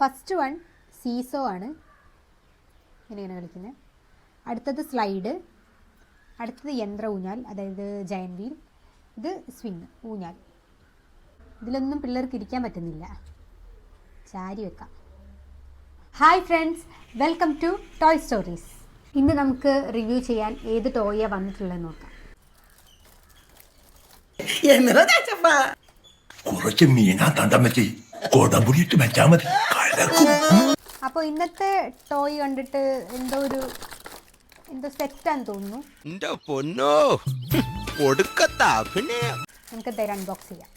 First one seesaw ആണ്. ഇങ്ങനെയാണ് കളിക്കുന്നത് അടുത്തത് സ്ലൈഡ് അടുത്തത് യന്ത്ര ഊഞ്ഞാൽ അതായത് ജയൻ വീൽ ഇത് സ്വിങ് ഊഞ്ഞാൽ. ഇതിലൊന്നും പിള്ളേർക്ക് ഇരിക്കാൻ പറ്റുന്നില്ല. ചാരി വെക്കാം. Hi friends welcome to toy stories ഇന്ന് നമുക്ക് റിവ്യൂ ചെയ്യാൻ ഏത് ടോയാണ് വന്നിട്ടുള്ളത് നോക്കാം. കുറച്ച് മീനാ തണ്ടമ്മച്ചി. കൊടംപുടിയിട്ട് വെച്ചാ മതി. അപ്പോൾ ഇന്നത്തെ ടോയ് കണ്ടിട്ട് എന്തോ ഒരു എന്തോ സെറ്റാന്ന് തോന്നുന്നു. എന്റെ പൊന്നോ. ഒടുക്കത്ത അഭിനയം. നമുക്ക് അൺബോക്സ് ചെയ്യാം.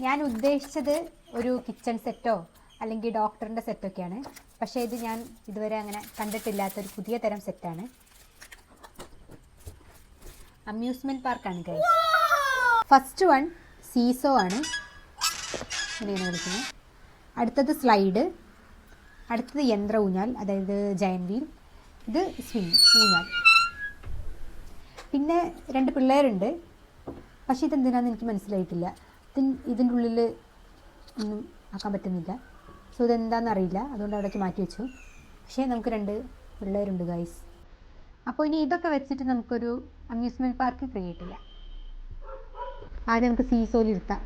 ഞാൻ ഉദ്ദേശിച്ചത് ഒരു കിച്ചൺ സെറ്റോ അല്ലെങ്കിൽ ഡോക്ടറിന്റെ സെറ്റൊക്കെയാണ് പക്ഷേ ഇത് ഞാൻ ഇതുവരെ അങ്ങനെ കണ്ടിട്ടില്ലാത്തൊരു പുതിയ തരം സെറ്റാണ് അമ്യൂസ്മെന്റ് പാർക്കാണ് കൈ ഫസ്റ്റ് വൺ സീസോ ആണ്. ഇങ്ങനെയാണ് വിളിക്കുന്നത് അടുത്തത് സ്ലൈഡ് അടുത്തത് യന്ത്ര ഊഞ്ഞാൽ അതായത് ജയൻ വീൽ ഇത് സ്വിങ് ഊഞ്ഞാൽ. പിന്നെ രണ്ട് പിള്ളേരുണ്ട്. പക്ഷേ ഇതെന്തിനാന്ന് എനിക്ക് മനസ്സിലായിട്ടില്ല. ഇതിൻ ഇതിന്റെ ഉള്ളിൽ ഒന്നും ആക്കാൻ പറ്റുന്നില്ല. സോ ഇതെന്താണെന്ന് അറിയില്ല. അതുകൊണ്ട് അവിടേക്ക് മാറ്റി വെച്ചു. പക്ഷേ നമുക്ക് രണ്ട് പിള്ളേരുണ്ട് ഗൈസ് അപ്പോൾ ഇനി ഇതൊക്കെ വെച്ചിട്ട് നമുക്കൊരു അമ്യൂസ്മെന്റ് പാർക്ക് ക്രിയേറ്റ് ചെയ്യാം ആദ്യം നമുക്ക് സീസോയിൽ ഇരുത്താം.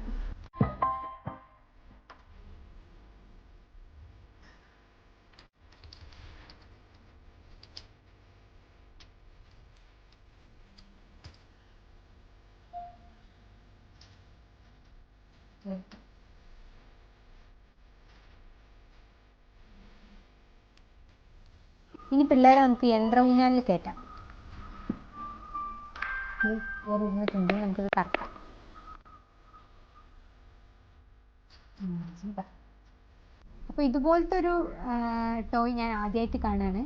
ഇനി പിള്ളേരെ നമുക്ക് യന്ത്ര ഊഞ്ഞാലിൽ കയറ്റാം. ഇരുന്നിട്ടുണ്ട് നമുക്കിത് കറക്കാം. അപ്പോൾ ഇതുപോലത്തെ ഒരു ടോയ് ഞാൻ ആദ്യമായിട്ട് കാണുകയാണ്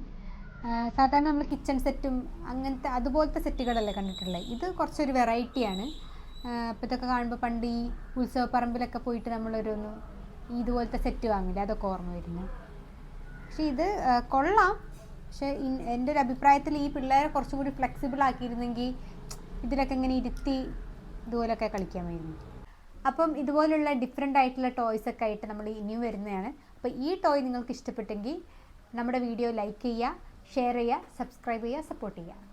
സാധാരണ നമ്മൾ കിച്ചൺ സെറ്റും അങ്ങനത്തെ അതുപോലത്തെ സെറ്റുകളല്ലേ കണ്ടിട്ടുള്ളത് ഇത് കുറച്ചൊരു വെറൈറ്റിയാണ്. അപ്പോൾ ഇതൊക്കെ കാണുമ്പോൾ പണ്ട് ഈ ഉത്സവപ്പറമ്പിലൊക്കെ പോയിട്ട് നമ്മളൊരു ഇതുപോലത്തെ സെറ്റ് വാങ്ങില്ല? അതൊക്കെ ഓർമ്മ വരുന്നു. പക്ഷേ ഇത് കൊള്ളാം. പക്ഷേ എന്റെ ഒരു അഭിപ്രായത്തിൽ ഈ പിള്ളേരെ കുറച്ചും കൂടി ഫ്ലെക്സിബിൾ ആക്കിയിരുന്നെങ്കിൽ ഇതിലൊക്കെ ഇങ്ങനെ ഇരുത്തി ഇതുപോലൊക്കെ കളിക്കാമായിരുന്നു അപ്പം ഇതുപോലുള്ള ഡിഫറെന്റ് ആയിട്ടുള്ള ടോയ്സ് ഒക്കെ ആയിട്ട് നമ്മൾ ഇനിയും വരുന്നതാണ്. അപ്പോൾ ഈ ടോയ് നിങ്ങൾക്ക് ഇഷ്ടപ്പെട്ടെങ്കിൽ നമ്മുടെ വീഡിയോ ലൈക്ക് ചെയ്യുക ഷെയർ ചെയ്യുക സബ്സ്ക്രൈബ് ചെയ്യുക സപ്പോർട്ട് ചെയ്യുക.